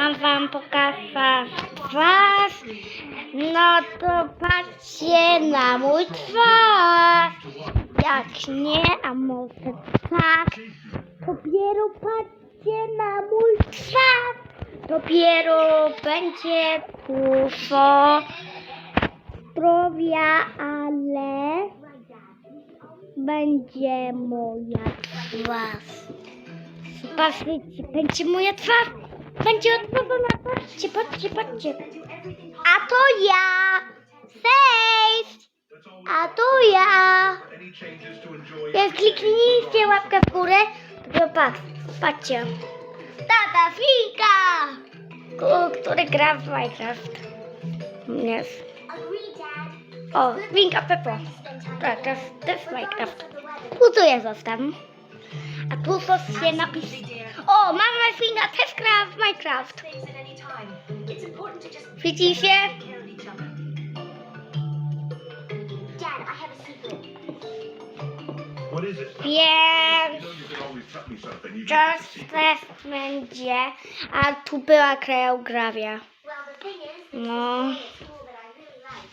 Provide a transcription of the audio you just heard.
mam wam pokazać twarz. No to patrzcie na mój twarz. Jak nie, a może tak, dopiero patrzcie na mój twarz. Dopiero będzie dużo zdrowia, ale będzie moja twarz. Zobaczcie, będzie moja twarz. Będzie odwrócona. Patrzcie, patrzcie, patrzcie. A to ja. Cześć. A to ja. Jak kliknijcie łapkę w górę, to patrz, patrzcie. Tata Fika, ku- który gra w Minecraft. Jest. O, Winka Peppo. Tak, to jest, Minecraft. Tu to ja zostam. A tu się napis. O, mama Finga też gra w Minecraft. Widzicie? Dad, I have a secret. What is it? Więc You can always tell me something. You czas też będzie. A tu była krajograwia. Well, the thing is, No.